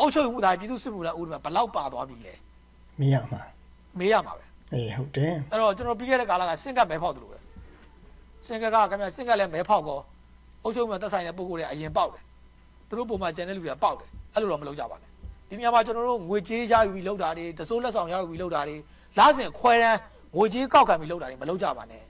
အုပ်ချုပ်မှုသားပြည်သူစစ်မှုလားဥပဒေမှာဘလောက်ပါသွားပြီလဲမရမှာမေးရမှာပဲအေးဟုတ်တယ်အဲ့တော့ကျွန်တော်ပြီးခဲ့တဲ့ကာလကစင်ကတ်မဲဖောက်တယ်လို့ပဲစင်ကတ်ကခင်ဗျစင်ကတ်လည်းမဲဖောက်ကောအုပ်ချုပ်မှုသက်ဆိုင်တဲ့ပုံကိုယ်တွေအရင်ပေါက်တယ်သူတို့ပုံမှာကျန်တဲ့လူတွေကပေါက်တယ်အဲ့လိုတော့မလုပ်ကြပါနဲ့ဒီနေရာမှာကျွန်တော်တို့ငွေကြေးရယူပြီးလုပ်တာတွေတစိုးလက်ဆောင်ရယူပြီးလုပ်တာတွေလားစဉ်ခွဲတန်းငွေကြေးကောက်ခံပြီးလုပ်တာတွေမလုပ်ကြပါနဲ့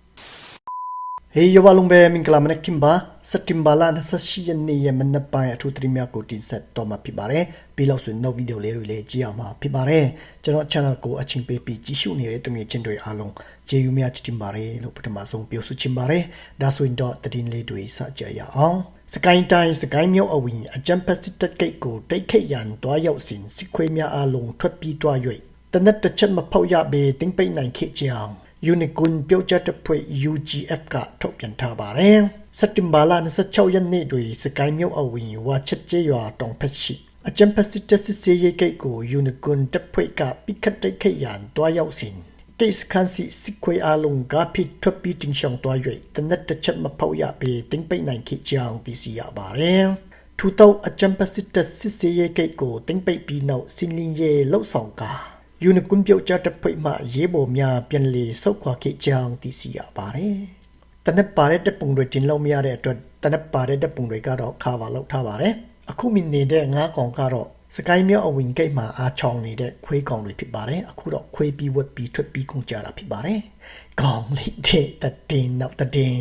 ဟေးယောဘလုံးပဲမင်္ဂလာမနက်ခင်ပါစက်တင်ဘာလ28ရက်နေ့ရဲ့မနက်ပိုင်းအထူးသတိများကိုတင်ဆက်တော့မှာဖြစ်ပါတယ်ပြီးတော့ဆိုရင်နောက်ဗီဒီယိုလေးတွေလည်းကြည့်အောင်မှာဖြစ်ပါတယ်ကျွန်တော် channel ကိုအချင်းပေးပြီးကြည့်ရှုနေတဲ့တမင်ချင်းတွေအားလုံးကျေးဇူးများချစ်တင်ပါတယ်လို့ပထမဆုံးပြောဆိုချင်ပါတယ်ဒါဆိုရင်တော့တည်င်းလေးတွေစကြရအောင်စကိုင်းတိုင်းစကိုင်းမြို့အဝင်အကြံဖက်စစ်တပ်ကိတ်ကိုတိတ်ခိတ်ရန်တွားရောက်စဉ်စစ်ခွေးများအားလုံးထွက်ပြေးတွား၍တနက်တစ်ချက်မဖောက်ရပေတင်းပိတ်နိုင်ခေကြောင် Unicorn ပြုတ်ကျတဲ့ဖွဲ့ UGF ကထုတ်ပြန်ထားပါတယ်။စက်တင်ဘာလ26ရက်နေ့တွင်စကိုင်းမြို့အဝင်ဝါချက်ကျေးရွာတောင်ဖက်ရှိအကြံဖက်စစ်တပ်စစ်စေးရိတ်ကိတ်ကို Unicorn တပ်ဖွဲ့ကပိခတ်တိုက်ခိုက်ရန်တွားရောက်စဉ်ကိစ္စခန်းစီစစ်ခွေအလုံးကဖိထွက်ပြီးတင်ဆောင်တွား၍တနက်တစ်ချက်မဖောက်ရပေတင်ပိတ်နိုင်ခေကြောင်သိစီရပါတယ်။ထူတော့အကြံဖက်စစ်တပ်စစ်စေးရိတ်ကိတ်ကိုတင်ပိတ်ပြီးနောက်စင်လင်းရဲလှုပ်ဆောင်ကာ ယူနီကွန်ပြုတ်ကြတဲ့ဖိတ်မှရေးပေါ်များပြန်လေဆုတ်ခွာခဲ့ကြောင်းသိရှိရပါတယ်။တနက်ပါတဲ့တပ်ပုံတွေတင်လို့မရတဲ့အတွက်တနက်ပါတဲ့တပ်ပုံတွေကတော့ခါပါလောက်ထားပါတယ်။အခုမိနေတဲ့ငါးကောင်ကတော့စကိုင်းမြောက်အဝင်ဂိတ်မှာအားချောင်းနေတဲ့ခွေးကောင်တွေဖြစ်ပါတယ်။အခုတော့ခွေးပြီးဝက်ပြီးထွက်ပြီးကုန်ကြတာဖြစ်ပါတယ်။ကောင်လေးတဲ့တတင်နောက်တတင်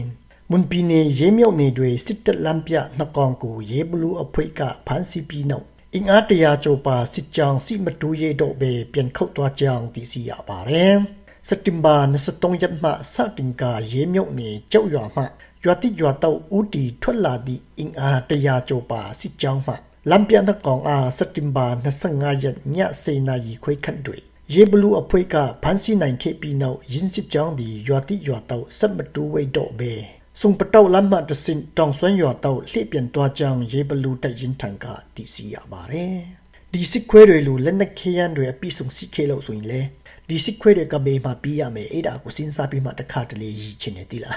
မွန်ပီနေရေးမြောက်နေတွေစစ်တပ်လမ်းပြနှစ်ကောင်ကိုရေးဘလူးအဖွေးကဖမ်းဆီးပြီးနောက် အင်အားတရာကျော်ပါစစ်ကြောင်းစီမတူရဲတော့ပဲပြန်ခောက်သွားကြောင်းသိရှိရပါတယ်။စက်တင်ဘာ23ရက်မှစတင်ကရေးမြုပ်နေကြောက်ရွာမှရွာတိရွာတော့ဦးတီထွက်လာသည့်အင်အားတရာကျော်ပါစစ်ကြောင်းမှလမ်းပြန်တဲ့ကောင်အားစက်တင်ဘာ25ရက်ည7:00နာရီခွဲခန့်တွင်ရေဘလူးအဖွေးကဖမ်းဆီးနိုင်ခဲ့ပြီးနောက်ရင်းစစ်ကြောင်းသည်ရွာတိရွာတော့စက်မတူဝိတ်တော့ပဲ စုံပတောက်လမ်းမှတစင်တောင်ဆွမ်းရွာတော့လှည့်ပြန်သွားကြောင်းရေဘလူးတိုက်ရင်ထံကတည်စီရပါတယ်ဒီစစ်ခွဲတွေလိုလက်နက်ခဲယမ်းတွေအပြည့်စုံစစ်ခဲလို့ဆိုရင်လေဒီစစ်ခွဲတွေကဘေးမှာပြီးရမယ်အဲ့ဒါကိုစဉ်းစားပြီးမှတစ်ခါတလေရည်ချင်နေသီလား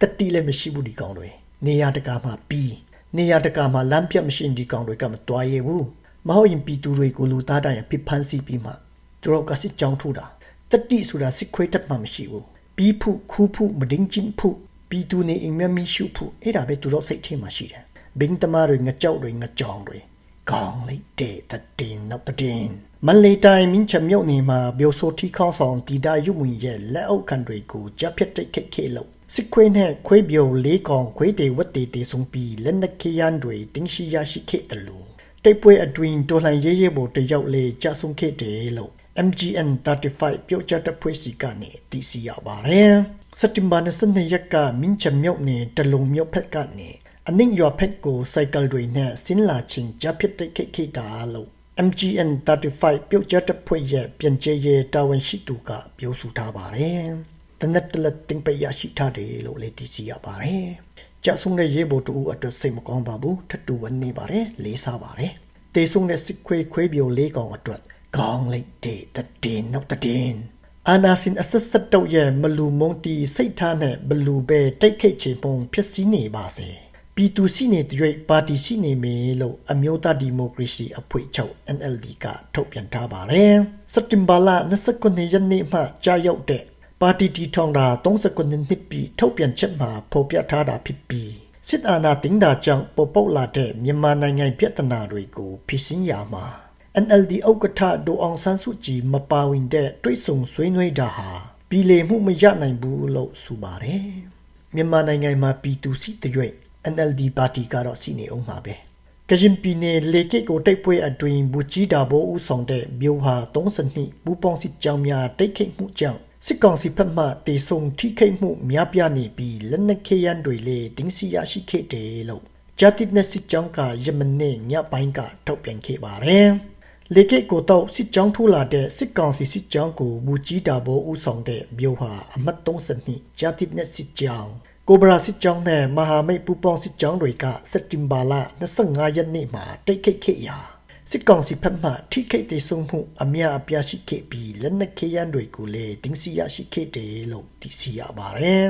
တတိလည်းမရှိဘူးဒီကောင်တွေနေရတကာမှာပြီးနေရတကာမှာလမ်းပြတ်မရှိရင်ဒီကောင်တွေကမတွားရဘူးမဟုတ်ရင်ပြည်သူတွေကိုလူသားတိုင်းပြစ်ဖမ်းဆီးပြီးမှသူတို့ကစစ်ကြောင်းထိုးတာတတိဆိုတာစစ်ခွဲတတ်မှမရှိဘူး ပြီးဖုခူးဖုမဒင်းချင်းဖုပြည်သူနေအိမ်မက်မီရှုဖုအဲ့ဒါပဲသူတို့စိတ်ထဲမှာရှိတယ်ဘင်းတမတွေငကြောက်တွေငကြောင်တွေကောင်းလိုက်တဲ့တတင်နောက်တတင်မလေးတိုင်းမင်းချမြုပ်နေမှာဘျိုဆိုတီခေါင်းဆောင်တီတာရုပ်ဝင်ရဲ့လက်အုပ်ခံတွေကိုကြပြတ်တိတ်ခိတ်ခိလို့စစ်ခွေးနဲ့ခွေးပြိုလေးကောင်ခွေးတေဝတ်တေတေဆုံးပြီးလက်နက်ခရန်တွေတင်းရှိရရှိခဲ့တယ်လို့တိတ်ပွဲအတွင်တော်လှန်ရေးရေးပေါ်တယောက်လေကြဆုံခဲ့တယ်လို့ MGN 35 ပြုတ်ကျတဲ့ဖွဲ့စီကနေတည်စီရပါတယ်စက်တင်ဘာ22ရက်ကမင်းချမြုပ်နေတလုံမြုပ်ဖက်ကနေအနင်းရွာဖက်ကိုစိုက်ကယ်တွေနဲ့ဆင်းလာချင်းကြပြတ်တိတ်ခိတ်ခိတာလို့ MGN 35ပြုတ်ကျတဲ့ဖွဲ့ရဲ့ပြန်ကျေးရဲ့တာဝန်ရှိသူကပြောဆိုထားပါတယ်တနက်တလက်တင်ပရရှိထားတယ်လို့လည်းတည်စီရပါတယ်ကြဆုံတဲ့ရေဘိုတူအတွက်စိတ်မကောင်းပါဘူးထပ်တူဝင်နေပါတယ်လေးစားပါတယ်တေဆုံတဲ့စစ်ခွေးခွေးပြိုလေးကောင်အတွက် ကောင်းလိုက်တဲ့တည်နောက်တည်အာနာစင်အဆက်ဆက်တော့ရဲ့မလူမုံတီစိတ်ထားနဲ့ဘလူပဲတိတ်ခိတ်ချေပုံဖြစ်စည်းနေပါစေပြည်သူစီနေတဲ့ပါတီစီနေမေလို့အမျိုးသားဒီမိုကရေစီအဖွဲ့ချုပ် NLD ကထုတ်ပြန်ထားပါတယ်စက်တင်ဘာလ29ရက်နေ့မှကြာရောက်တဲ့ပါတီတီထောင်တာ39နှစ်ပြည့်ထုတ်ပြန်ချက်မှာဖော်ပြထားတာဖြစ်ပြီးစစ်အာဏာသိမ်းတာကြောင့်ပေါ်ပေါက်လာတဲ့မြန်မာနိုင်ငံပြည်ထနာတွေကိုဖြစ်စင်းရမှာ NLD ဥက္ကဋ္ဌဒေါအောင်ဆန်းစုကြည်မပါဝင်တဲ့တွိတ်ဆုံဆွေးနွေးတာဟာပြည်လေမှုမရနိုင်ဘူးလို့ဆိုပါတယ်။မြန်မာနိုင်ငံမှာပြည်သူစီတရွေ့ NLD ပါတီကတော့စီနေအောင်ပါပဲ။ကရင်ပြည်နယ်လေကိတ်ကိုတိတ်ပွဲအတွင်ဘူကြီးတာဘောဦးဆောင်တဲ့မြို့ဟာ32ပူပေါင်းစစ်ကြောင်းများတိတ်ခိတ်မှုကြောင့်စစ်ကောင်စီဖက်မှတေဆုံထိခိတ်မှုများပြားနေပြီးလက်နက်ခဲယမ်းတွေလည်းတင်းစီရရှိခဲ့တယ်လို့ဂျာတိနက်စစ်ကြောင်းကယမနေ့ညပိုင်းကထုတ်ပြန်ခဲ့ပါတယ်။ လေကိတ်ကိုတော့စစ်ကြောင်းထိုးလာတဲ့စစ်ကောင်စီစစ်ကြောင်းကိုမူကြီးတာဘောဦးဆောင်တဲ့မြို့ဟာအမှတ်32ဂျာတိနဲ့စစ်ကြောင်းကိုဘရာစစ်ကြောင်းနဲ့မဟာမိတ်ပူပေါင်းစစ်ကြောင်းတွေကစက်တင်ဘာလ25ရက်နေ့မှာတိတ်ခိတ်ခိတ်ရာစစ်ကောင်စီဖက်မှထိခိတ်တေဆုံးမှုအများအပြားရှိခဲ့ပြီးလက်နက်ခဲယမ်းတွေကိုလည်းတင်းစီရရှိခဲ့တယ်လို့သိရှိရပါတယ်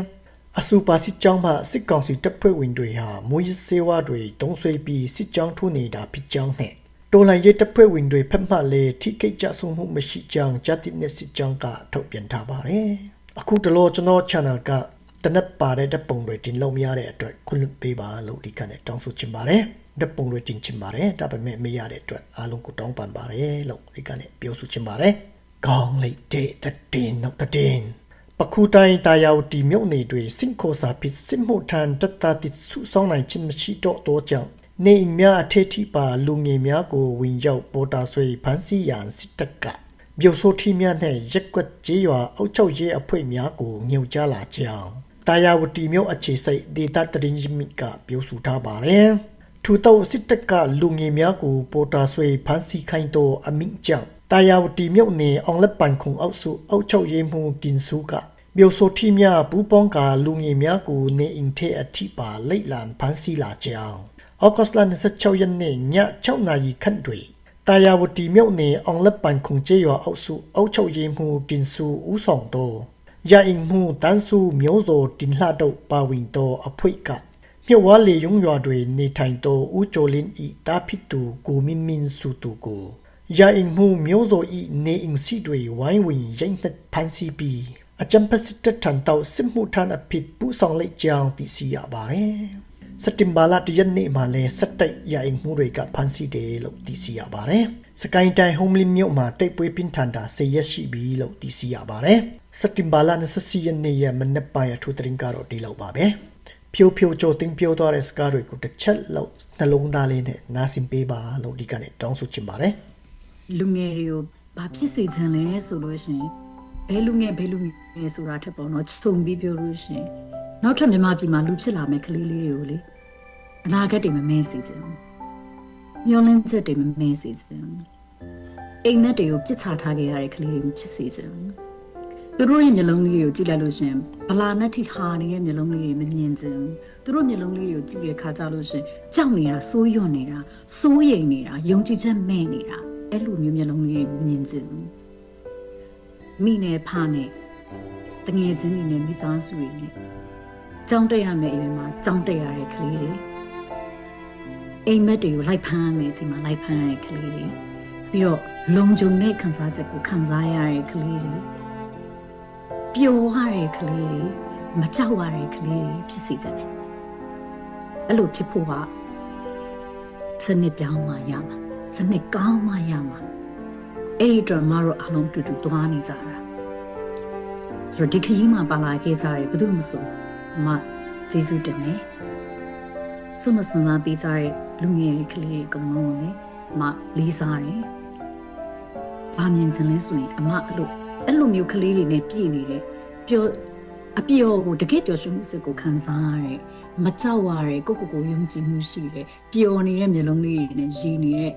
အစူပါစစ်ကြောင်းမှစစ်ကောင်စီတပ်ဖွဲ့ဝင်တွေဟာမူရစ်စေဝါတွေတုံးဆွေပြီးစစ်ကြောင်းထိုးနေတာဖြစ်ကြောင်းနဲ့ တော်လိုင်းရဲတပ်ဖွဲ့ဝင်တွေဖက်မှတ်လေထိကိတ်ကြဆုံမှုမရှိကြောင်းဂျာတိနဲ့စစ်ကြောင်းကထုတ်ပြန်ထားပါတယ်အခုတလောကျွန်တော် channel ကတနက်ပါတဲ့တပ်ပုံတွေတင်လို့မရတဲ့အတွက်ခွင့်လွှတ်ပေးပါလို့ဒီကနေ့တောင်းဆိုချင်ပါတယ်တပ်ပုံတွေတင်ချင်ပါတယ်ဒါပေမဲ့မရတဲ့အတွက်အားလုံးကိုတောင်းပန်ပါတယ်လို့ဒီကနေ့ပြောဆိုချင်ပါတယ်ကောင်းလိုက်တဲ့တတင်တော့တတင်ပခုတိုင်းတာယာဝတီမြို့နေတွေစင်ခိုစာဖြစ်စစ်မှုထန်တတတိစုဆောင်နိုင်ခြင်းမရှိတော့တော့ကြောင့် နေအိမ်များအထက်ထိပါလူငယ်များကိုဝင်ရောက်ပေါ်တာဆွေဖမ်းဆီးရန်စစ်တပ်ကမြို့ဆိုထီများနဲ့ရက်ကွက်ကျေးရွာအုပ်ချုပ်ရေးအဖွဲ့များကိုညှို့ကြားလာကြောင်းတာယာဝတီမြို့အခြေစိတ်ဒေတာတရင်ဂျမီကပြောဆိုထားပါတယ်ထူတော့စစ်တပ်ကလူငယ်များကိုပေါ်တာဆွေဖမ်းဆီးခိုင်းတော့အမိန့်ကြောင့်တာယာဝတီမြို့နယ်အောင်လက်ပန်ခုံအုပ်စုအုပ်ချုပ်ရေးမှူးကင်စုကမြို့ဆိုထီများပူပေါင်းကလူငယ်များကိုနေအင်ထဲအထိပါလိတ်လံဖန်စီလာကြောင်း ဩဂတ်စ်လ26ရက်နေ့ည6နာရီခန့်တွင်တာယာဝတီမြို့နယ်အောင်လက်ပန်ခုံကျေးရွာအုပ်စုအုပ်ချုပ်ရေးမှူးတင်စုဦးဆောင်တော်ရအင်မှုတန်းစုမျိုးစောတင်လှတော့ပါဝင်တော်အဖွိကမြဝလေယုံရွာတွင်နေထိုင်တော်ဦးကျော်လင်းဤတာဖြစ်သူကိုမင်းမင်းစုသူကိုရအင်မှုမျိုးစောဤနေအင်စီတွေဝိုင်းဝင်ရိတ်နှက်ဖန်စီပြီးအကြံပစစ်တထန်တောက်စစ်မှုထန်အဖြစ်ပူဆောင်လိုက်ကြောင်းသိရှိရပါတယ်။ စက်တင်ဘာလတရက်နေ့မှာလဲစက်တိုက်ရအိမ်မှုတွေကဖမ်းဆီးတယ်လို့သိရှိရပါတယ်။စကိုင်းတိုင်း home limit မြို့မှာတိတ်ပွဲပြင်းထန်တာ၁၀ရက်ရှိပြီလို့သိရှိရပါတယ်။စက်တင်ဘာလ24ရက်နေ့ရက်မနက်ပိုင်းအထူးသတင်းကတော့ဒီလောက်ပါပဲ။ဖြိုးဖြိုးချိုတင်ပြောသွားတဲ့စကားတွေကိုတစ်ချက်လောက်နှလုံးသားလေးနဲ့နားဆင်ပေးပါလို့ဒီကနေ့တောင်းဆိုချင်ပါတယ်။လူငယ်တွေကိုဘာဖြစ်စေချင်လဲဆိုလို့ရှရင်ဘယ်လူငယ်ဘယ်လူငယ်ဆိုတာထက်ပေါ့နော်ခြုံပြီးပြောလို့ရှရင် နောက်ထပ်မြန်မာပြည်မှာလူဖြစ်လာမယ့်ကလေးလေးတွေကိုလေအနာဂတ်တွေမမင်းစေချင်ဘူးမျောလင်းချက်တွေမမင်းစေချင်ဘူးအိမ်မက်တွေကိုပြစ်ချထားခဲ့ရတဲ့ကလေးတွေမဖြစ်စေချင်ဘူးသူတို့ရဲ့မျက်လုံးလေးတွေကိုကြည့်လိုက်လို့ရှရင်ဗလာနဲ့ထိဟာနေတဲ့မျက်လုံးလေးတွေမမြင်ချင်ဘူးသူတို့မျက်လုံးလေးတွေကိုကြည့်ရခါကြလို့ရှရင်ကြောက်နေတာစိုးရွံ့နေတာစိုးရိမ်နေတာယုံကြည်ချက်မဲ့နေတာအဲ့လိုမျိုးမျက်လုံးလေးတွေမြင်ချင်ဘူးမိနဲ့ဖာနဲ့တငယ်ချင်းတွေနဲ့မိသားစုတွေနဲ့ ကြောင်းတက်ရမယ့်အရွယ်မှာကြောင်းတက်ရတဲ့ကလေးတွေအိမ်မက်တွေကိုလိုက်ဖမ်းမယ်ဒီမှာလိုက်ဖမ်းရတဲ့ကလေးတွေပြီးတော့လုံခြုံတဲ့ခံစားချက်ကိုခံစားရတဲ့ကလေးတွေပျော်ရတဲ့ကလေးတွေမကြောက်ရတဲ့ကလေးတွေဖြစ်စေချင်တယ်အဲ့လိုဖြစ်ဖို့ကစနစ်ပြောင်းမှရမှာစနစ်ကောင်းမှရမှာအဲ့ဒီအတွက်မတို့အားလုံးတူတူသွားနေကြတာဆိုတော့ဒီခရီးမှာပါလာခဲ့ကြတယ်ဘယ်သူမှမဆို အမကျေးဇူးတင်တယ်ဆုမစွန်လာပေးကြတဲ့လူငယ်တွေကလေးတွေအကုန်လုံးကိုလည်းအမလေးစားတယ်ဘာမြင်ချင်လဲဆိုရင်အမအဲ့လိုအဲ့လိုမျိုးကလေးတွေနဲ့ပြည့်နေတဲ့ပျော်အပျော်ကိုတကယ်ပျော်ရွှင်မှုစိတ်ကိုခံစားရတဲ့မကြောက်ရတဲ့ကိုယ့်ကိုယ်ကိုယုံကြည်မှုရှိတဲ့ပျော်နေတဲ့မျိုးလုံးလေးတွေနဲ့ရည်နေတဲ့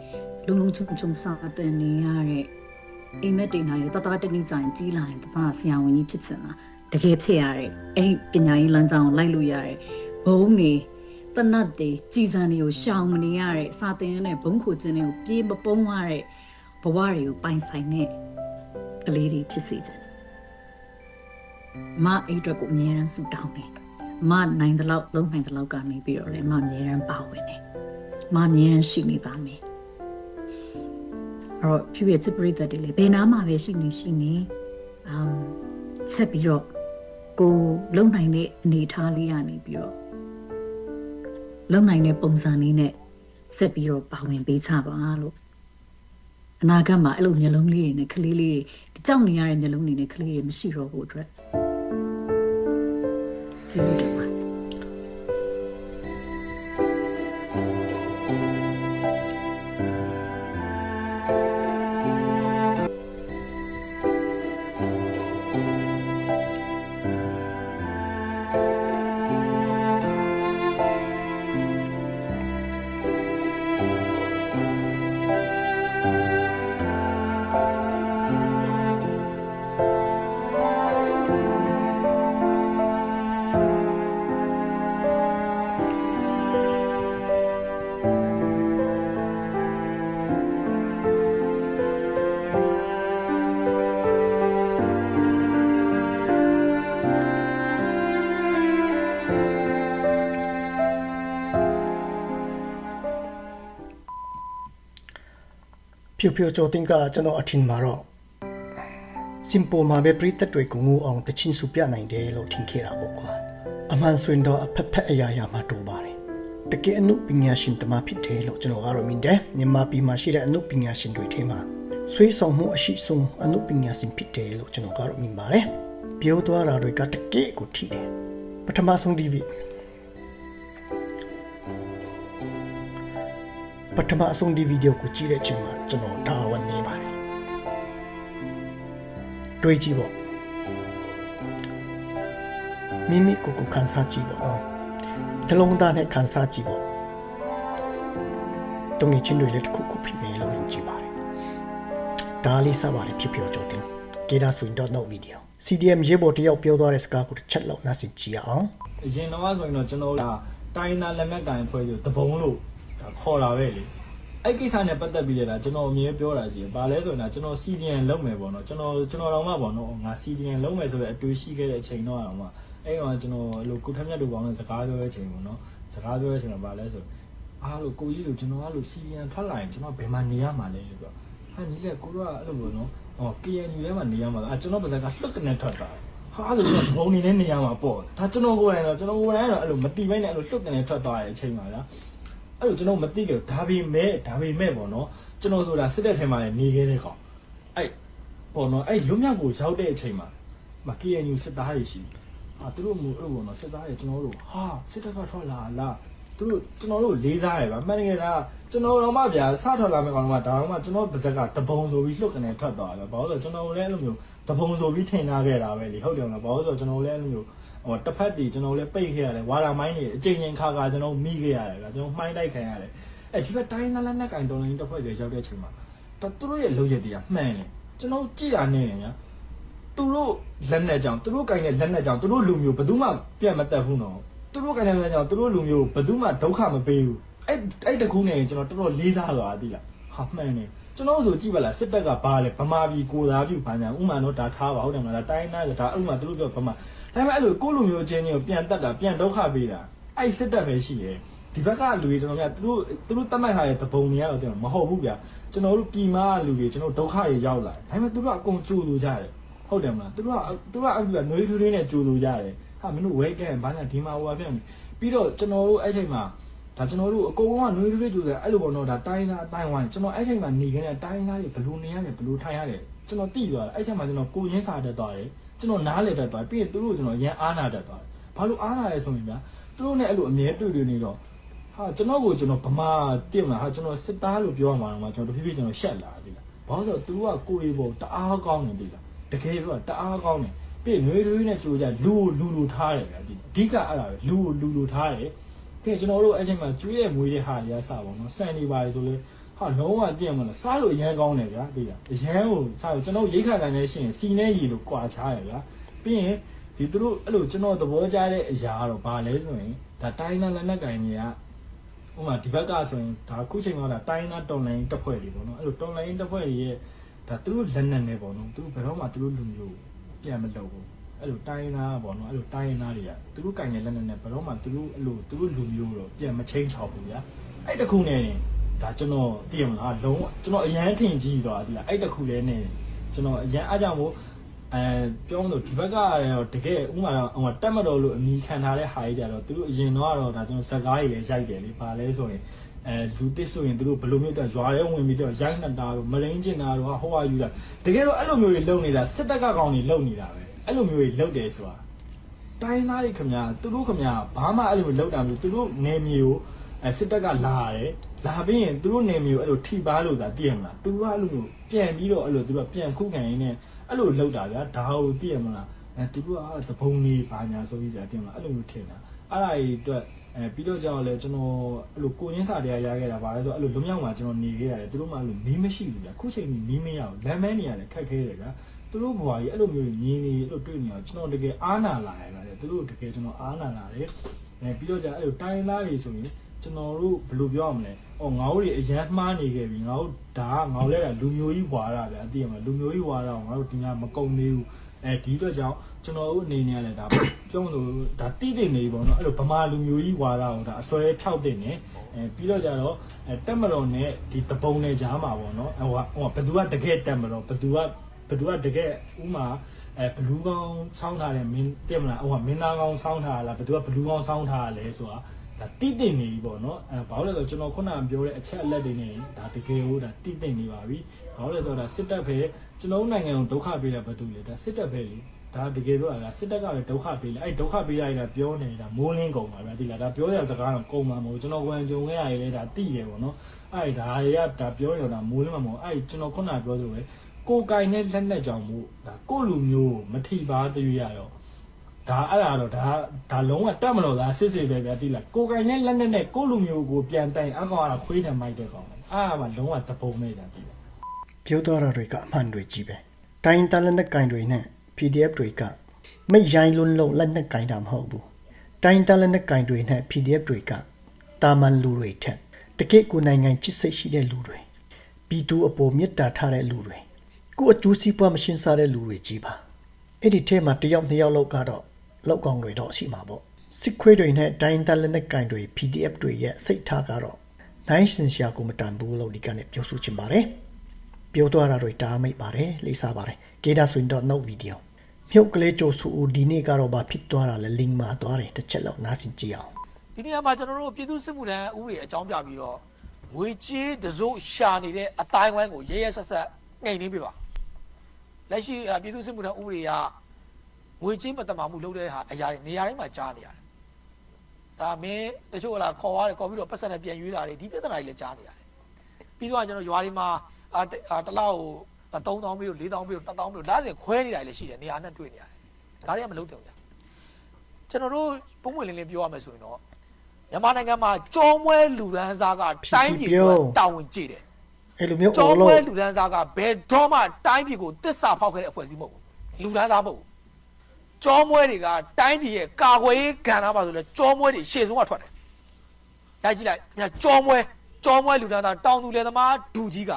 လုံလုံချုံချုံစာတင်နေရတဲ့အိမ်မက်တင်နာရတတတနေ့ကျရင်ကြီးလာရင်တသားဆရာဝန်ကြီးဖြစ်ချင်တာ တကယ်ဖြစ်ရတဲ့အဲ့ဒီပညာရေးလမ်းကြောင်းကိုလိုက်လို့ရတဲ့ဘုံနေတနတ်တွေကြည်စံတွေကိုရှောင်မနေရတဲ့စာတင်ရတဲ့ဘုံခိုခြင်းတွေကိုပြေးမပုံးရတဲ့ဘဝတွေကိုပိုင်ဆိုင်တဲ့ကလေးတွေဖြစ်စေချင်တယ်မအဲ့အတွက်ကိုအမြဲတမ်းဆူတောင်းတယ်မနိုင်တဲ့လောက်လုံးနိုင်တဲ့လောက်ကနေပြီးတော့လည်းမအမြဲတမ်းပါဝင်တယ်မအမြဲတမ်းရှိနေပါမယ်အဲ့တော့ဖြူရဲ့ချစ်ပရိသတ်တွေလည်းဘယ်နာမှာပဲရှိနေရှိနေအမ်ဆက်ပြီးတော့ ကိုလုံနိုင်တဲ့အနေအထားလေးကနေပြီးတော့လုံနိုင်တဲ့ပုံစံလေးနဲ့ဆက်ပြီးတော့ပါဝင်ပေးချပါလို့အနာဂတ်မှာအဲ့လိုမျိုးလုံးလေးတွေနဲ့ကလေးလေးတွေကြောက်နေရတဲ့မျိုးလုံးတွေနဲ့ကလေးတွေမရှိတော့ဘူးအတွက်ကျေးဇူးတင် ဖြူဖြူချိုတင်ကကျွန်တော်အထင်မှာတော့ simple မှာပဲပရိသတ်တွေကိုငိုအောင်တချင်းစုပြနိုင်တယ်လို့ထင်ခဲ့တာပေါ့ကွာအမှန်ဆိုရင်တော့အဖက်ဖက်အရာရာမှာတူပါတယ်တကယ်အမှုပညာရှင်တမဖြစ်တယ်လို့ကျွန်တော်ကတော့မြင်တယ်မြန်မာပြည်မှာရှိတဲ့အမှုပညာရှင်တွေထဲမှာဆွေးဆောင်မှုအရှိဆုံးအမှုပညာရှင်ဖြစ်တယ်လို့ကျွန်တော်ကတော့မြင်ပါတယ်ပြောသွားတာတွေကတကယ်ကိုထိတယ်ပထမဆုံး DV ပထမဆုံးဒီဗီဒီယိုကိုကြည့်တဲ့အချိန်မှာကျွန်တော်ဒါဝန်နေပါတယ်တွေးကြည့်ပေါ့မိမိကိုယ်ကိုခန်းစားကြည့်ပေါ့နော်တလုံးသားနဲ့ခန်းစားကြည့်ပေါ့တုံငယ်ချင်းတွေလည်းတစ်ခုခုဖြစ်မယ်လို့ယုံကြည်ပါတယ်ဒါလေးစပါတယ်ဖြစ်ပြောကြတယ်ကေဒါဆိုရင်တော့ no video CDM ရေပေါ်တယောက်ပြောသွားတဲ့စကားကိုတစ်ချက်လောက်နားဆင်ကြည့်အောင်အရင်တော့ဆိုရင်တော့ကျွန်တော်ကတိုင်းသားလက်နက်ကင်ဖွဲ့ဆိုတပုံးလို့ ဒါခေါ်တာပဲလေအဲ့ကိစ္စနဲ့ပတ်သက်ပြီးတော့ကျွန်တော်အမြဲပြောတာရှိတယ်။ဘာလဲဆိုရင်ကျွန်တော် CDN လုပ်မယ်ပေါ့နော်။ကျွန်တော်ကျွန်တော်တော့မှပေါ့နော်။ငါ CDN လုပ်မယ်ဆိုတဲ့အတွေးရှိခဲ့တဲ့အချိန်တော့အောင်မှအဲ့တော့ကျွန်တော်အဲ့လိုကုထက်မြတ်တို့ပေါင်းနဲ့စကားပြောတဲ့အချိန်ပေါ့နော်။စကားပြောတဲ့အချိန်တော့ဘာလဲဆိုအားလို့ကိုကြီးလို့ကျွန်တော်ကလို့ CDN ထွက်လာရင်ကျွန်တော်ဘယ်မှာနေရမှာလဲလို့ပြော။ဟာညီလေကိုတော့အဲ့လိုပေါ့နော်။ဟော KNU ထဲမှာနေရမှာ။အဲကျွန်တော်ပါဇက်ကလွတ်ကနေထွက်တာ။ဟာဆိုတော့ဒီပုံနေနဲ့နေရမှာပေါ့ဒါကျွန်တော်ကိုယ်တိုင်တော့ကျွန်တော်ကိုယ်တိုင်ကတော့အဲ့လိုမတိပိုင်းနဲ့အဲ့လိုလွတ်ကနေထွက်သွားတဲ့အချိန်ပါလား အဲ့လိုကျွန်တော်မသိကြဘူးဒါပေမဲ့ဒါပေမဲ့ပေါ့နော်ကျွန်တော်ဆိုတာစစ်တပ်ထဲမှာလည်းနေခဲ့တဲ့ကောင်အဲ့ပေါ့နော်အဲ့လွတ်မြောက်ကိုရောက်တဲ့အချိန်မှာမ KNU စစ်သားတွေရှိတယ်ဟာသူတို့မျိုးအဲ့လိုပေါ့နော်စစ်သားတွေကျွန်တော်တို့ဟာစစ်တပ်ကထွက်လာလားသူတို့ကျွန်တော်တို့လေးစားတယ်ဗျမှန်တကယ်ဒါကျွန်တော်တော့မှဗျာစထွက်လာမယ့်ကောင်ကဒါတော့မှကျွန်တော်ပါဇက်ကတပုံဆိုပြီးလွတ်ကနေထွက်သွားတယ်ဘာလို့လဲဆိုတော့ကျွန်တော်လည်းအဲ့လိုမျိုးတပုံဆိုပြီးထင်ထားခဲ့တာပဲလေဟုတ်တယ်မလားဘာလို့လဲဆိုတော့ကျွန်တော်လည်းအဲ့လိုမျိုး ဟိုတစ်ဖက်တည်းကျွန်တော်လည်းပိတ်ခဲ့ရတယ်ဝါရာမိုင်းတွေအချိန်ချင်းခါခါကျွန်တော်မိခဲ့ရတယ်ဗျာကျွန်တော်မှိုင်းတိုက်ခံရတယ်အဲ့ဒီဘက်တိုင်းလက်နဲ့ကင်တော်လိုင်းတစ်ဖွဲ့တွေရောက်တဲ့အချိန်မှာတသူတို့ရဲ့လုံရည်တရားမှန်တယ်ကျွန်တော်ကြည့်တာနေတယ်ညာသူတို့လက်နဲ့ကြောင်သူတို့ကင်တဲ့လက်နဲ့ကြောင်သူတို့လူမျိုးဘယ်သူမှပြတ်မတက်ဘူးနော်သူတို့ကင်တဲ့လက်ကြောင်သူတို့လူမျိုးဘယ်သူမှဒုက္ခမပေးဘူးအဲ့အဲ့တကူနဲ့ကျွန်တော်တော်တော်လေးစားသွားတာသိလားဟာမှန်တယ်ကျွန်တော်ဆိုကြည့်ပါလားစစ်တပ်ကဘာလဲဗမာပြည်ကိုသားပြုဘာညာဥမာတော့ဒါထားပါဟုတ်တယ်မလားတိုင်းသားကဒါဥမာသူတို့ပြောဗမာ ဒါပေမဲ့အဲ့လိုကိုလူမျိုးချင်းချင်းကိုပြန်တက်တာပြန်ဒုက္ခပေးတာအဲ့စစ်တပ်ပဲရှိတယ်ဒီဘက်ကလူတွေကျွန်တော်များသူတို့သူတို့တတ်မှတ်ထားတဲ့သဘုံတွေကတော့ကျွန်တော်မဟုတ်ဘူးဗျာကျွန်တော်တို့ပြည်မာလူတွေကျွန်တော်ဒုက္ခတွေရောက်လာဒါပေမဲ့သူတို့ကအကုန်ကြိုးလို့ကြတယ်ဟုတ်တယ်မလားသူတို့ကသူတို့ကအဲ့ဒီကနှွေးထွေးထွေးနဲ့ကြိုးလို့ကြတယ်ဟာမင်းတို့ဝဲကဲဘာညာဒီမှာဟိုပါပြန်ပြီးတော့ကျွန်တော်တို့အဲ့ချိန်မှာဒါကျွန်တော်တို့အကုန်လုံးကနှွေးထွေးထွေးကြိုးတယ်အဲ့လိုပေါ့နော်ဒါတိုင်းသားအတိုင်းဝိုင်းကျွန်တော်အဲ့ချိန်မှာနေခဲ့တဲ့တိုင်းသားတွေဘလူနေရတယ်ဘလူထိုင်ရတယ်ကျွန်တော်တိသွားတယ်အဲ့ချိန်မှာကျွန်တော်ကိုရင်းစာတက်သွားတယ် ကျွန်တော်နားလေတက်သွားပြီးရင်သူတို့ကျွန်တော်ရန်အားနာတက်သွားတယ်ဘာလို့အားနာလဲဆိုရင်ဗျာသူတို့နဲ့အဲ့လိုအမြဲတွေ့တွေ့နေတော့ဟာကျွန်တော်ကိုကျွန်တော်ဗမာတည်မလားဟာကျွန်တော်စစ်သားလို့ပြောရမှာတော့ကျွန်တော်တဖြည်းဖြည်းကျွန်တော်ရှက်လာတယ်လားဘာလို့ဆိုတော့ तू ကကိုရီပေါ်တအားကောင်းနေတယ်လားတကယ်ပြောတအားကောင်းနေပြီးငွေတွေနဲ့ကြိုးကြလူလူလူထားတယ်ဗျာဒီအဓိကအဲ့ဒါပဲလူလူလူထားတယ်ပြီးကျွန်တော်တို့အဲ့ချိန်မှာကျွေးရမွေးတဲ့ဟာတွေကစပါတော့စံနေပါလေဆိုလေ ဟာလုံးဝတည်မလားစားလို့အရန်ကောင်းတယ်ဗျာပြီးတာအရန်ကိုစားလို့ကျွန်တော်ရိတ်ခါတိုင်းနဲ့ရှိရင်စီနဲ့ရီလို့ကြွာချားရဗျာပြီးရင်ဒီသူတို့အဲ့လိုကျွန်တော်သဘောကျတဲ့အရာကတော့ဘာလဲဆိုရင်ဒါတိုင်းသားလက်နက်ကင်တွေကဥပမာဒီဘက်ကဆိုရင်ဒါခုချိန်မှာဒါတိုင်းသားတော်လိုင်းတက်ဖွဲ့တွေပေါ့နော်အဲ့လိုတော်လိုင်းတက်ဖွဲ့တွေရဲ့ဒါသူတို့လက်နက်နဲ့ပေါ့နော်သူတို့ဘယ်တော့မှသူတို့လူမျိုးပြန်မလုပ်ဘူးအဲ့လိုတိုင်းသားပေါ့နော်အဲ့လိုတိုင်းသားတွေကသူတို့ကင်တဲ့လက်နက်နဲ့ဘယ်တော့မှသူတို့အဲ့လိုသူတို့လူမျိုးတော့ပြန်မချင်းချောက်ဘူးဗျာအဲ့တခုနဲ့ ဒါကျွန်တော်သိရမလားလုံးဝကျွန်တော်အရန်ထင်ကြီးသွားသီလားအဲ့တခုလဲနဲ့ကျွန်တော်အရန်အားကြောင့်မို့အဲပြောမလို့ဒီဘက်ကကတော့တကယ်ဥမာတော့ဟိုတက်မတော်လို့အမိခံထားတဲ့ဟာကြီးကြတော့သူတို့အရင်တော့ကတော့ဒါကျွန်တော်ဇက်ကားကြီးလည်းရိုက်တယ်လေဘာလဲဆိုရင်အဲလူတစ်ဆိုရင်သူတို့ဘယ်လိုမျိုးတက်ရွာရဲဝင်ပြီးတော့ရိုက်နှက်တာတော့မလိန်ကျင်တာတော့ဟိုဟာယူတာတကယ်တော့အဲ့လိုမျိုးတွေလုပ်နေတာစစ်တပ်ကကောင်တွေလုပ်နေတာပဲအဲ့လိုမျိုးတွေလုပ်တယ်ဆိုတာတိုင်းသားတွေခင်ဗျာသူတို့ခင်ဗျာဘာမှအဲ့လိုလုပ်တာမျိုးသူတို့နေမျိုး အဲစစ်တပ်ကလာရတယ်လာပြီးရင်သူတို့နေမျိုးအဲ့လိုထိပါလို့သာသိရမလားသူကအဲ့လိုမျိုးပြန်ပြီးတော့အဲ့လိုသူကပြန်ခုခံရင်းနဲ့အဲ့လိုလောက်တာဗျာဒါကိုသိရမလားအဲသူတို့ကသဘုံနေပါညာဆိုပြီးကြာသိရမလားအဲ့လိုမျိုးထင်တာအဲ့ဒါကြီးအတွက်အဲပြီးတော့ကြောက်လဲကျွန်တော်အဲ့လိုကိုရင်းစာတရားရခဲ့တာဗါလဲဆိုအဲ့လိုလွမြောက်မှာကျွန်တော်နေခဲ့ရတယ်သူတို့မှအဲ့လိုမီးမရှိဘူးဗျာခုချိန်ကြီးမီးမရဘူးလမ်းမဲနေရတယ်ခက်ခဲတယ်ဗျာသူတို့ဘွားကြီးအဲ့လိုမျိုးမြင်နေအဲ့လိုတွေ့နေတော့ကျွန်တော်တကယ်အားနာလာရတာသူတို့တကယ်ကျွန်တော်အားနာလာတယ်အဲပြီးတော့ကြာအဲ့လိုတိုင်းသားတွေဆိုရင် ကျွန်တော်တို့ဘယ်လိုပြောရမလဲ။အော်ငါတို့တွေအရန်မှားနေခဲ့ပြီ။ငါတို့ဒါကငါတို့လဲတာလူမျိုးကြီးဝါရဗျာ။အသိရမလားလူမျိုးကြီးဝါရအောင်ငါတို့ဒီညမကုံသေးဘူး။အဲဒီအတွက်ကြောင့်ကျွန်တော်တို့အနေနဲ့လည်းဒါပြောမလို့ဒါတိတိနေပြီပေါ့နော်အဲ့လိုဗမာလူမျိုးကြီးဝါဒကိုဒါအစွဲဖြောက်တင်နေအဲပြီးတော့ကြတော့အဲတက်မတော်နဲ့ဒီတပုံနဲ့ကြားမှာပေါ့နော်ဟိုဟိုဘယ်သူကတကယ်တက်မတော်ဘယ်သူကဘယ်သူကတကယ်ဥမာအဲဘလူးကောင်းစောင်းထားတယ်မင်းတင်မလားဟိုကမင်းသားကောင်းစောင်းထားလားဘယ်သူကဘလူးကောင်းစောင်းထားလဲဆိုတာ ဒါတိတိနေပြီပေါ့နော်အဲဘာလို့လဲဆိုတော့ကျွန်တော်ခုနကပြောတဲ့အချက်အလက်တွေနဲ့ဒါတကယ်ဟိုဒါတိတိနေပါပြီဘာလို့လဲဆိုတော့ဒါစစ်တပ်ပဲကျွန်တော်တို့နိုင်ငံကိုဒုက္ခပေးတာဘာတူလဲဒါစစ်တပ်ပဲလေဒါတကယ်တော့လားစစ်တပ်ကလည်းဒုက္ခပေးလိုက်အဲ့ဒုက္ခပေးလိုက်တာပြောနေတာမိုးလင်းကုန်ပါဗျာဒီလားဒါပြောရတဲ့စကားတော့ကုန်မှာမဟုတ်ကျွန်တော်ဝန်ကြုံခဲ့ရလေဒါတိတယ်ပေါ့နော်အဲ့ဒါတွေကဒါပြောရတာမိုးလင်းမှာမဟုတ်အဲ့ကျွန်တော်ခုနကပြောသလိုပဲကိုကင်နဲ့လက်နဲ့ကြောင်မှုဒါကိုလူမျိုးမထိပါသေးရတော့ ဒါအဲ့ဒါတော့ဒါဒါလုံးဝတတ်မလို့လားစစ်စစ်ပဲဗျာတိလားကိုကင်နဲ့လက်နဲ့နဲ့ကိုလူမျိုးကိုပြန်တိုင်အကောင်ကတော့ခွေးတယ်မိုက်တဲ့ကောင်အဲ့ဒါမှလုံးဝတပုံနေတာတိလားပြောသွားတာတွေကအမှန်တွေကြီးပဲတိုင်းတန်လက်နက်ကင်တွေနဲ့ PDF တွေကမိတ်ရိုင်းလွန်းလုံးလက်နက်ကင်တာမဟုတ်ဘူးတိုင်းတန်လက်နက်ကင်တွေနဲ့ PDF တွေကတာမန်လူတွေထက်တကယ့်ကိုနိုင်ငံချစ်စိတ်ရှိတဲ့လူတွေပြည်သူအပေါ်မေတ္တာထားတဲ့လူတွေကိုအကျိုးစီးပွားမရှင်းစားတဲ့လူတွေကြီးပါအဲ့ဒီထဲမှာတစ်ယောက်နှစ်ယောက်လောက်ကတော့ လောက်ကောင်တွေတော့ရှိမှာပေါ့စစ်ခွေးတွေနဲ့တိုင်းတန်လက်နက်ကင်တွေ PDF တွေရဲ့စိတ်ထားကတော့နိုင်စင်ရှာကိုမတန်ဘူးလို့ဒီကနေ့ပြောဆိုချင်ပါတယ်ပြောသွားတာတွေတားမိတ်ပါတယ်လေးစားပါတယ်ကေဒါဆိုရင်တော့ note video မြုပ်ကလေးကြိုဆူဦးဒီနေ့ကတော့ဗာဖြစ်သွားတာလဲ link မှာသွားတယ်တစ်ချက်လောက်နားဆင်ကြည့်အောင်ဒီနေရာမှာကျွန်တော်တို့ပြည်သူစစ်မှုထမ်းဥပဒေအကြောင်းပြပြီးတော့ငွေကြေးတစိုးရှာနေတဲ့အတိုင်းဝိုင်းကိုရဲရဲဆက်ဆက်နှိမ်နှင်းပြပါလက်ရှိအာပြည်သူစစ်မှုထမ်းဥပဒေက ငွေကြေးမတမာမှုလုပ်တဲ့ဟာအရာတွေနေရာတိုင်းမှာကြားနေရတယ်ဒါမင်းတချို့ကလာခေါ်ရတယ်ခေါ်ပြီးတော့ပတ်စံနဲ့ပြန်ရွေးတာတွေဒီပြဿနာတွေလည်းကြားနေရတယ်ပြီးတော့ကျွန်တော်ရွာတွေမှာအာတအာတစ်လောက်3000ပြီးတော့4000ပြီးတော့1000ပြီးတော့လာစဉ်ခွဲနေတာတွေလည်းရှိတယ်နေရာနဲ့တွေ့နေရတယ်ဒါတွေကမလုပ်တယ်ဗျာကျွန်တော်တို့ပုံမှန်လင်းလင်းပြောရမယ်ဆိုရင်တော့မြန်မာနိုင်ငံမှာကြောမွဲလူရန်စားကတိုင်းပြည်ကိုတာဝန်ကြည့်တယ်အဲ့လိုမျိုးကြောအော်မွဲလို့လူရန်စားကဘယ်တော့မှတိုင်းပြည်ကိုတစ္ဆာဖောက်ခဲ့တဲ့အဖွဲ့အစည်းမဟုတ်ဘူးလူရန်စားမဟုတ်ဘူး ကြောမွဲတွေကတိုင်းပြည်ရဲ့ကာကွယ်ရေးကဏ္ဍမှာဆိုလဲကြောမွဲတွေရှေ့ဆုံးကထွက်တယ်လိုက်ကြည့်လိုက်မြတ်ကြောမွဲကြောမွဲလူရန်စားတောင်သူလယ်သမားဒူကြီးက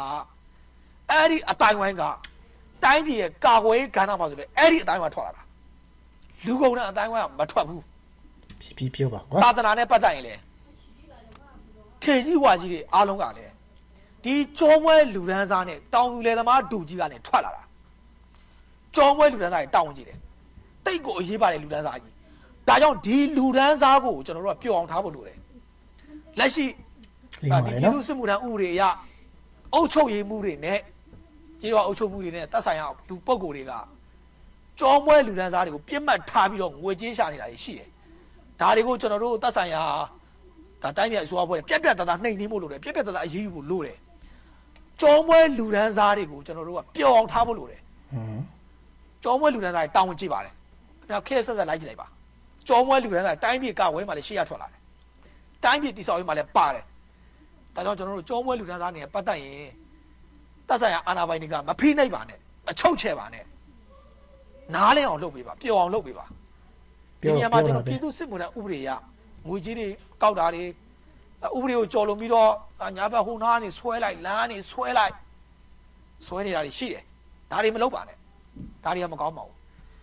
အဲ့ဒီအတိုင်းဝိုင်းကတိုင်းပြည်ရဲ့ကာကွယ်ရေးကဏ္ဍမှာဆိုလဲအဲ့ဒီအတိုင်းဝိုင်းထွက်လာတာလူကုန်တဲ့အတိုင်းဝိုင်းကမထွက်ဘူးဖြည်းဖြည်းပြောပါကွာသာသနာနဲ့ပတ်သက်ရင်လေထေကြီးဝါကြီးတွေအားလုံးကလည်းဒီကြောမွဲလူဒန်းစားနဲ့တောင်သူလယ်သမားဒူကြီးကလည်းထွက်လာတာကြောမွဲလူဒန်းစားတွေတောင်းဝင်ကြည့်တယ် တိတ်ကိုအရေးပါတယ်လူဒန်းစားကြီးဒါကြောင့်ဒီလူဒန်းစားကိုကျွန်တော်တို့ကပျော်အောင်ထားဖို့လိုတယ်လက်ရှိလင်းပါဒီလေပြည်နော်သူစစ်မှုထမ်းဥပဒေအရအုပ်ချုပ်ရေးမှုတွေနဲ့ကြေးရွာအုပ်ချုပ်မှုတွေနဲ့တပ်ဆိုင်ရာလူပုဂ္ဂိုလ်တွေကကြောမွဲလူဒန်းစားတွေကိုပြစ်မှတ်ထားပြီးတော့ငွေကြေးရှာနေတာတွေရှိတယ်ဒါတွေကိုကျွန်တော်တို့သက်ဆိုင်ရာဒါတိုင်းပြည်အစိုးရဖွဲ့ပြက်ပြက်တသားနှိမ်နှင်းဖို့လိုတယ်ပြက်ပြက်တသားအရေးယူဖို့လိုတယ်ကြောမွဲလူဒန်းစားတွေကိုကျွန်တော်တို့ကပျော်အောင်ထားဖို့လိုတယ်ဟွန်းကြောမွဲလူဒန်းစားတွေတောင်းဝင်ကြည့်ပါလေခ င်ဗျာခေတ်ဆက်ဆက်လိုက်ကြည့်လိုက်ပါကြောမွဲလူဒန်းစားတိုင်းပြည်ကဝဲမှာလည်းရှေ့ရထွက်လာတယ်တိုင်းပြည်တိဆောက်ရေးမှာလည်းပါတယ်ဒါကြောင့်ကျွန်တော်တို့ကြောမွဲလူဒန်းစားနေပတ်သက်ရင်သက်ဆိုင်ရာအာဏာပိုင်တွေကမဖိနှိပ်ပါနဲ့အချုပ်ချယ်ပါနဲ့နားလည်အောင်လုပ်ပေးပါပျော်အောင်လုပ်ပေးပါဒီပြောနေရာမှာပြောကျွန်တာတော်ပဲပြည်သူစစ်မှုထမ်းဥပဒေရငွေကြီးတွေကောက်တာတွေဥပဒေကိုကြော်လွန်ပြီးတော့အာညာဘက်ဟိုနားကနေဆွဲလိုက်လမ်းကနေဆွဲလိုက်ဆွဲနေတာတွေရှိတယ်ဒါတွေမလုပ်ပါနဲ့ဒါတွေကမကောင်းပါဘူး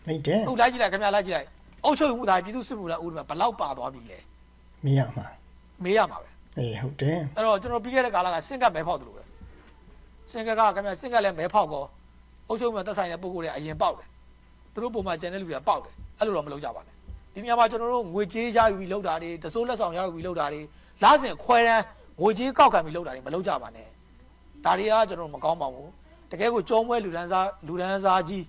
မိတ်တယ်ဟုတ်လိုက်ကြည့်လိုက်ခင်ဗျာလိုက်ကြည့်လိုက်အုပ်ချုပ်မှုသားပြည်သူစစ်မှုထမ်းဥပဒေမှာဘယ်လောက်ပါသွားပြီလဲမရမှာမေးရမှာပဲအေးဟုတ်တယ်အဲ့တော့ကျွန်တော်ပြီးခဲ့တဲ့ကာလကစင်ကတ်မဲဖောက်တယ်လို့ပဲစင်ကတ်ကခင်ဗျာစင်ကတ်လည်းမဲဖောက်ကောအုပ်ချုပ်မှုသက်ဆိုင်တဲ့ပုံကိုယ်တွေအရင်ပေါက်တယ်သူတို့ပုံမှာကျန်တဲ့လူတွေကပေါက်တယ်အဲ့လိုတော့မလုပ်ကြပါနဲ့ဒီနေရာမှာကျွန်တော်တို့ငွေကြေးရယူပြီးလုပ်တာတွေတစိုးလက်ဆောင်ရယူပြီးလုပ်တာတွေလာစဉ်ခွဲတန်းငွေကြေးကောက်ခံပြီးလုပ်တာတွေမလုပ်ကြပါနဲ့ဒါတွေကကျွန်တော်တို့မကောင်းပါဘူးတကယ်ကိုကြောမွဲလူဒန်းစားလူဒန်းစားကြီး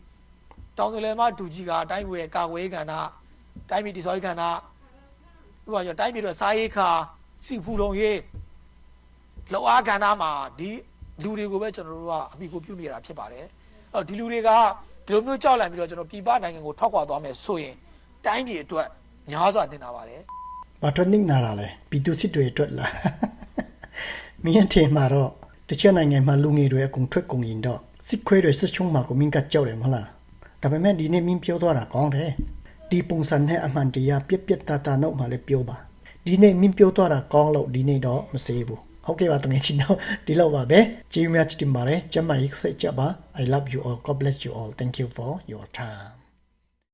တောင်သူလယ်မဒူကြီးကတိုင်းပြည်ရဲ့ကာကွယ်ရေးကဏ္ဍတိုင်းပြည်တည်ဆောက်ရေးကဏ္ဍဥပမာကျွန်တော်တိုင်းပြည်တော့စားရေးခါစီဖူလုံရေးလောက်အားကဏ္ဍမှာဒီလူတွေကိုပဲကျွန်တော်တို့ကအမိကိုပြုနေရတာဖြစ်ပါတယ်အဲ့တော့ဒီလူတွေကဒီလိုမျိုးကြောက်လန့်ပြီးတော့ကျွန်တော်ပြည်ပနိုင်ငံကိုထောက်ခွာသွားမယ်ဆိုရင်တိုင်းပြည်အတွက်ညားစွာတင်တာပါတယ်ဘာထွက်နေနာတာလဲပြည်သူစစ်တွေအတွက်လားမင်းအထင်မှာတော့တချို့နိုင်ငံမှာလူငယ်တွေအကုန်ထွက်ကုန်ရင်တော့စစ်ခွေးတွေစစ်ချုံမှာကိုမင်းကကြောက်တယ်မဟုတ်လား ဒါပေမဲ့ဒီနေ့မင်းပြောသွားတာကောင်းတယ်ဒီပုံစံနဲ့အမှန်တရားပြက်ပြက်တသားနောက်မှလည်းပြောပါဒီနေ့မင်းပြောသွားတာကောင်းလို့ဒီနေ့တော့မစေးဘူးဟုတ်ကဲ့ပါတကယ်ချင်းတော့ဒီလောက်ပါပဲကျေးဇူးများချစ်တင်ပါတယ်ကျမ်းမာရေးစိတ်ကြပါ I love you all God bless you all thank you for your time